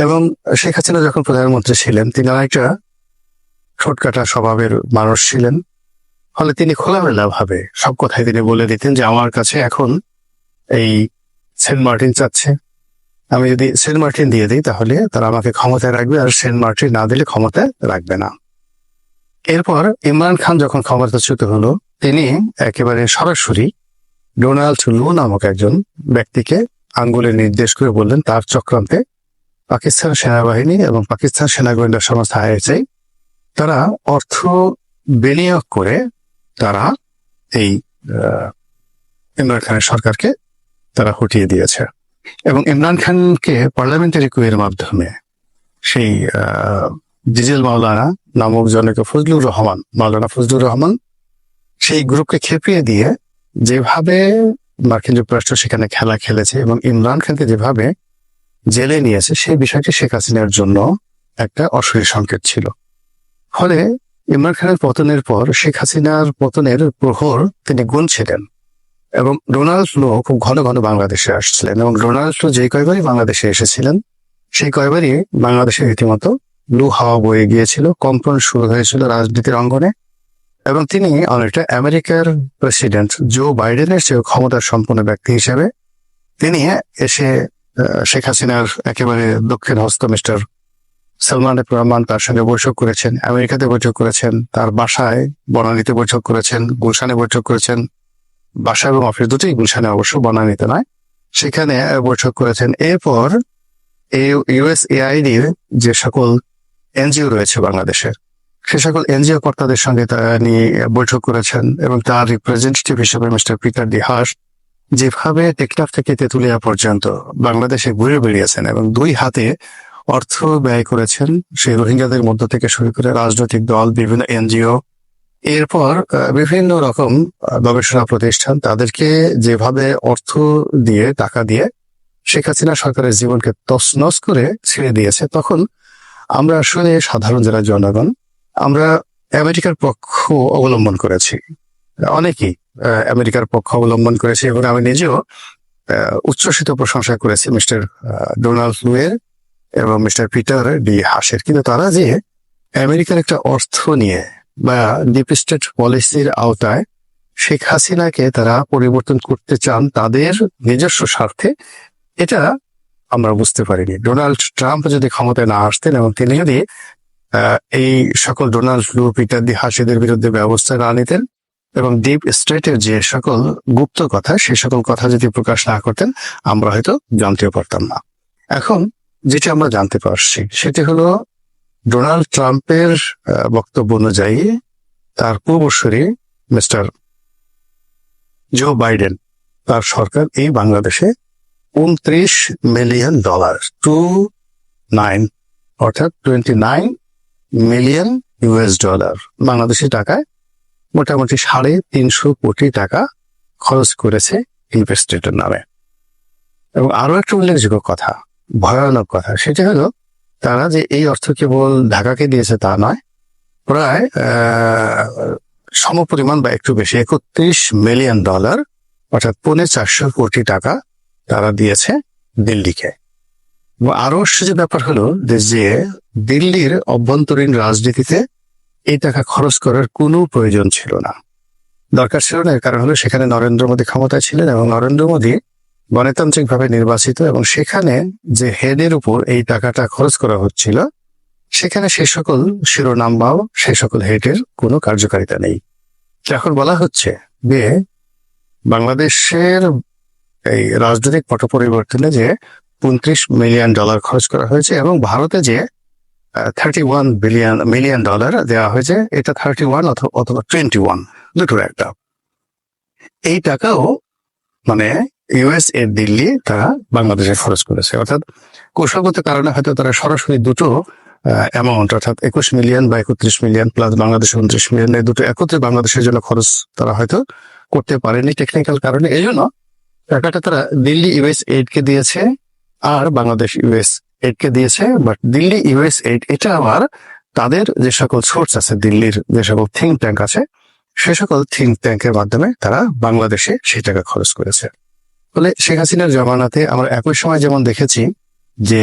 এবং শেখ হাসিনা যখন প্রধানমন্ত্রী ছিলেন, তিনি অনেকটা ঠোঁটকাটা স্বভাবের মানুষ ছিলেন। ফলে তিনি খোলামেলা ভাবে সব কথাই তিনি বলে দিতেন যে, আমার কাছে এখন এই সেন্ট মার্টিন চাচ্ছে। আমি যদি সেন্ট মার্টিন দিয়ে দিই, তাহলে তারা আমাকে ক্ষমতায় রাখবে আর সেন্ট মার্টিন না দিলে ক্ষমতায় রাখবে না। এরপর ইমরান খান যখন ক্ষমতাচ্যুত হলো, তিনি একেবারে সরাসরি ডোনাল্ড লু নামক একজন ব্যক্তিকে আঙ্গুলে নির্দেশ করে বললেন, তার চক্রান্তে পাকিস্তান সেনাবাহিনী এবং পাকিস্তান সেনা গোয়েন্দা সংস্থা আইএসআই তারা অর্থ বিনিয়োগ করে তারা এই ইমরান খানের সরকারকে তারা হটিয়ে দিয়েছে। এবং ইমরান খানকে পার্লামেন্টারি কুয়ের মাধ্যমে সেই ডিজেল মাওলানা নামক জনকে ফজলুর রহমান, মাওলানা ফজলুর রহমান সেই গ্রুপকে খেপিয়ে দিয়ে যেভাবে মার্কিন যুক্তরাষ্ট্র সেখানে খেলা খেলেছে এবং ইমরান খানকে যেভাবে জেলে নিয়েছে সেই বিষয়টি শেখ হাসিনার জন্য একটা অসুরের সংকেত ছিল। ফলে ইমরান খানের পতনের পর শেখ হাসিনার পতনের প্রহর তিনি গুনছিলেন এবং ডোনাল্ড লো খুব ঘন ঘন বাংলাদেশে আসছিলেন এবং ডোনাল্ড লো যে কয়বারই বাংলাদেশে এসেছিলেন, সেই কয়বারই বাংলাদেশে রীতিমতো লু হাওয়া বয়ে গিয়েছিল, কম্পন শুরু হয়েছিল রাজনীতির অঙ্গনে এবং তিনি অনেকটা আমেরিকার প্রেসিডেন্ট জো বাইডেনের চেয়ে ক্ষমতার সম্পন্ন ব্যক্তি হিসেবে তিনি এসে শেখ হাসিনার একেবারে দক্ষিণ হস্ত মিস্টার সালমান রহমান তার সঙ্গে বৈঠক করেছেন, আমেরিকাতে বৈঠক করেছেন, তার বাসায় বনানীতে বৈঠক করেছেন, গুলশানে বৈঠক করেছেন, বাসা এবং অফিস দুটোই গুলশানে অবশ্য বনানীতে নয়, সেখানে বৈঠক করেছেন। এরপর ইউএস এআইডির যে সকল এনজিও রয়েছে বাংলাদেশের সে সকল এনজিও কর্তাদের সঙ্গে তিনি বৈঠক করেছেন এবং তার রিপ্রেজেন্টেটিভ হিসেবে মিস্টার পিটার ডি হাস যেভাবে টেকনাফ থেকে তেতুলিয়া পর্যন্ত বাংলাদেশে ঘুরে বেরিয়েছেন এবং দুই হাতে অর্থ ব্যয় করেছেন, সেই রোহিঙ্গাদের মধ্য থেকে শুরু করে রাজনৈতিক দল, বিভিন্ন এনজিও, এরপর বিভিন্ন রকম গবেষণা প্রতিষ্ঠান তাদেরকে যেভাবে অর্থ দিয়ে, টাকা দিয়ে শেখ হাসিনা সরকারের জীবনকে তছনছ করে ছেড়ে দিয়েছে, তখন আমরা আসলে সাধারণ যারা জনগণ, আমরা আমেরিকার পক্ষ অবলম্বন করেছি। অনেকেই আমেরিকার পক্ষ অবলম্বন করেছে এবং আমি নিজেও উচ্ছ্বসিত প্রশংসা করেছি মিস্টার ডোনাল্ড লুয়ের এবং মিস্টার পিটার ডি হাসের কিন্তু তারা যে আমেরিকার একটা অর্থ নিয়ে বা ডিপ স্টেট পলিসির আওতায় শেখ হাসিনাকে তারা পরিবর্তন করতে চান তাদের নিজস্ব স্বার্থে, এটা আমরা বুঝতে পারিনি। ডোনাল্ড ট্রাম্প যদি ক্ষমতায় না আসতেন এবং তিনি যদি এই সকল ডোনাল্ড লু পিটার দি হাসিদের বিরুদ্ধে ব্যবস্থা না নিতেন এবং ডিপ স্টেটের যে সকল গুপ্ত কথা, সে সকল কথা যদি প্রকাশ না করতেন, আমরা হয়তো জানতেও পারতাম না। এখন যেটা আমরা জানতে পারছি, সেটি হলো ডোনাল্ড ট্রাম্পের বক্তব্য অনুযায়ী তার পূর্বসূরি মিস্টার জো বাইডেন তার সরকার এই বাংলাদেশে উনত্রিশ মিলিয়ন ডলার, টু নাইন, অর্থাৎ twenty nine million US dollar, Bangladeshi টাকায় মোটামুটি সাড়ে তিনশো কোটি টাকা খরচ করেছে ইনভেস্টেটের নামে। এবং আরও একটা উল্লেখযোগ্য কথা, ভয়ানক কথা, সেটা হলো, তারা যে এই অর্থ কেবল ঢাকাকে দিয়েছে তা নয়, প্রায় সমপরিমাণ বা একটু বেশি, একত্রিশ মিলিয়ন ডলার, অর্থাৎ পৌনে চারশো কোটি টাকা তারা দিয়েছে দিল্লিকে। আরও আশ্চর্য ব্যাপার হলো যে যে, দিল্লির অভ্যন্তরীণ রাজনীতিতে এই টাকা খরচ করার কোনো প্রয়োজন ছিল না। দরকার ছিল না কারণ হলো সেখানে নরেন্দ্র মোদী ক্ষমতায় ছিলেন এবং নরেন্দ্র মোদী গণতান্ত্রিক ভাবে নির্বাচিত এবং সেখানে যে হেডের উপর এই টাকাটা খরচ করা হচ্ছিল, সেখানে সে সকল শিরোনাম বাও সে সকল হেডের কোনো কার্যকারিতা নেই। এখন বলা হচ্ছে যে বাংলাদেশের এই রাজনৈতিক পট পরিবর্তনে যে উনত্রিশ মিলিয়ন ডলার খরচ করা হয়েছে এবং ভারতে যে thirty one billion million dollar দেওয়া হয়েছে। এটা থার্টি ওয়ান অথবা টোয়েন্টি ওয়ান দুটোর একটা। এই টাকাও মানে ইউএস এর দিল্লি তারা বাংলাদেশে খরচ করেছে। অর্থাৎ কৌশলগত কারণে হয়তো তারা সরাসরি দুটো অ্যামাউন্ট অর্থাৎ একুশ মিলিয়ন বা একত্রিশ মিলিয়ন প্লাস বাংলাদেশ উনত্রিশ মিলিয়ন এই দুটো একত্রে বাংলাদেশের জন্য খরচ তারা হয়তো করতে পারেনি টেকনিক্যাল কারণে। এই জন্য টাকাটা তারা দিল্লি ইউএস এইড কে দিয়েছে আর বাংলাদেশ ইউএস এইড কে দিয়েছে বাট দিল্লি ইউএস এইড এটা আবার তাদের যে সকল সোর্স আছে, দিল্লির যে সকল থিঙ্ক ট্যাঙ্ক আছে, সে সকল থিঙ্ক ট্যাঙ্কের মাধ্যমে তারা বাংলাদেশে সেই টাকা খরচ করেছে। ফলে শেখ হাসিনার জমানাতে আমরা একই সময় যেমন দেখেছি যে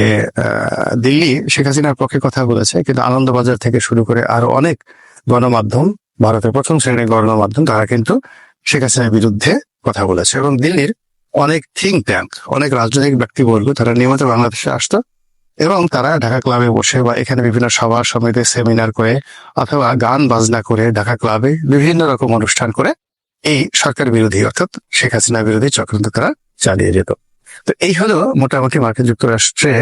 দিল্লি শেখ হাসিনার পক্ষে কথা বলেছে, কিন্তু আনন্দবাজার থেকে শুরু করে আরও অনেক গণমাধ্যম, ভারতের প্রথম শ্রেণির গণমাধ্যম, তারা কিন্তু শেখ হাসিনার বিরুদ্ধে কথা বলেছে। এবং দিল্লির অনেক থিঙ্ক ট্যাঙ্ক অনেক রাজনৈতিক ব্যক্তিবর্গ, তারা নিয়মিত বাংলাদেশে আসতো। এবং তারা ঢাকা ক্লাবে বসে বা এখানে বিভিন্ন সভা সমিতি সেমিনার করে অথবা গান বাজনা করে ঢাকা ক্লাবে বিভিন্ন রকম অনুষ্ঠান করে এই সরকার বিরোধী অর্থাৎ শেখ হাসিনা বিরোধী চক্রান্ত তারা চালিয়ে যেত। তো এই হলো মোটামুটি মার্কিন যুক্তরাষ্ট্রে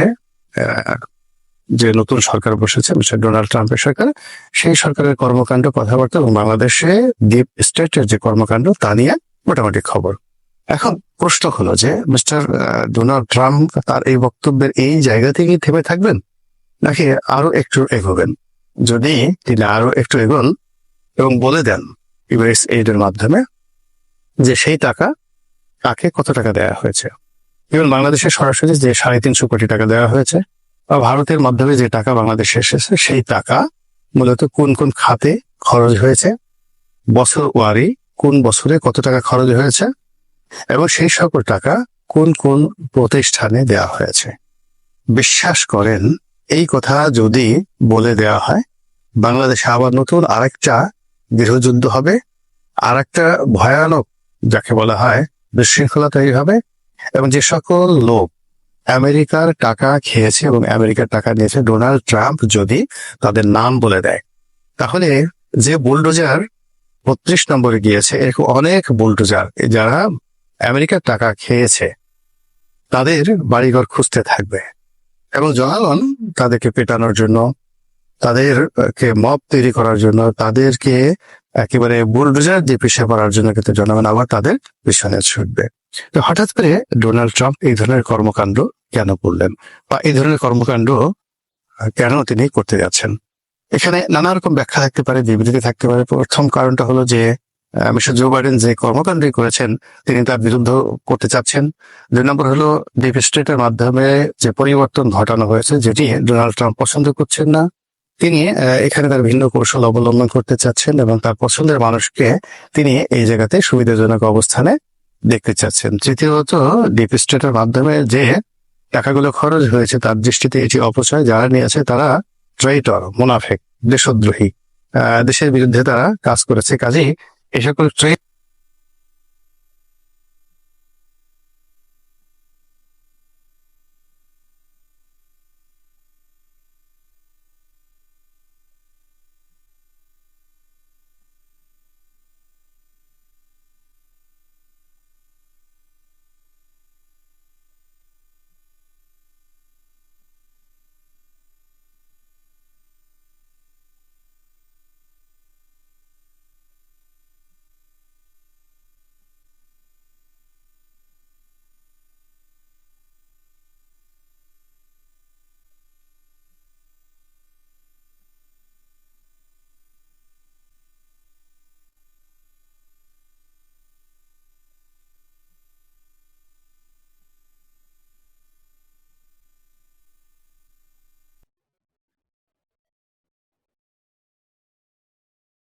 যে নতুন সরকার বসেছে, মিস্টার ডোনাল্ড ট্রাম্পের সরকার, সেই সরকারের কর্মকাণ্ড, কথাবার্তা এবং বাংলাদেশে ডিপ স্টেটের যে কর্মকাণ্ড, তা নিয়ে মোটামুটি খবর। এখন প্রশ্ন হলো যে, মিস্টার ডোনাল্ড ট্রাম্প তার এই বক্তব্যের এই জায়গা থেকেই থেমে থাকবেন? নাকি আরও একটু এগোবেন? যদি তিনি আরও একটু এগোন এবং বলে দেন ইউএস এইড এর মাধ্যমে যে সেই টাকা কাকে কত টাকা দেওয়া হয়েছে? এবং বাংলাদেশে সরাসরি যে সাড়ে তিনশো কোটি টাকা দেওয়া হয়েছে বা ভারতের মাধ্যমে যে টাকা বাংলাদেশে এসেছে, সেই টাকা মূলত কোন কোন খাতে খরচ হয়েছে? বছর ওয়ারি কোন বছরে কত টাকা খরচ হয়েছে? এবং সেই সকল টাকা কোন কোন প্রতিষ্ঠানে দেওয়া হয়েছে? বিশ্বাস করেন, এই কথা যদি বলে দেওয়া হয়, বাংলাদেশে আবার নতুন আরেকটা গৃহযুদ্ধ হবে। আর একটা ভয়ানক, যাকে বলা হয়, বিশৃঙ্খলা তৈরি হবে। এবং যে সকল লোক আমেরিকার টাকা খেয়েছে এবং আমেরিকার টাকা নিয়েছে, ডোনাল্ড ট্রাম্প যদি তাদের নাম বলে দেয়, তাহলে যে বুলডোজার বত্রিশ নম্বরে গিয়েছে, এরকম অনেক বুলডোজার, যারা আমেরিকার টাকা খেয়েছে। তাদের বাড়িঘর খুঁজতে থাকবে। এবং জনগণ তাদেরকে পেটানোর জন্য, তাদেরকে মব তৈরি করার জন্য, তাদেরকে একেবারে বুলডোজার দিয়ে পিছিয়ে পড়ার জন্য কিন্তু জনগণ আবার তাদের পিছনে ছুটবে। তো হঠাৎ করে ডোনাল্ড ট্রাম্প এই ধরনের কর্মকাণ্ড কেন করলেন? বা এই ধরনের কর্মকাণ্ড কেন তিনি করতে যাচ্ছেন? এখানে নানা রকম ব্যাখ্যা থাকতে পারে, বিবৃতি থাকতে পারে। প্রথম কারণটা হলো যে মিস্টার জো বাইডেন যে কর্মকাণ্ডই করেছেন, তিনি তার বিরুদ্ধ করতে চাচ্ছেন। দুই নম্বর হলো, ডিপ স্টেটের মাধ্যমে যে পরিবর্তন ঘটানো হয়েছে, যেটি ডোনাল্ড ট্রাম্প পছন্দ করছেন না, তিনি এখানে তার ভিন্ন কৌশল অবলম্বন করতে চাচ্ছেন এবং তার পছন্দের মানুষকে তিনি এই জায়গাতে সুবিধাজনক অবস্থানে দেখতে চাচ্ছেন। তৃতীয়ত, ডিপ স্টেটের মাধ্যমে যে টাকাগুলো খরচ হয়েছে, তার দৃষ্টিতে এটি অপচয়, যারা নিয়েছে তারা ট্রেটর মুনাফেক, দেশদ্রোহী দেশের বিরুদ্ধে তারা কাজ করেছে। কাজেই এই সকল ট্রেড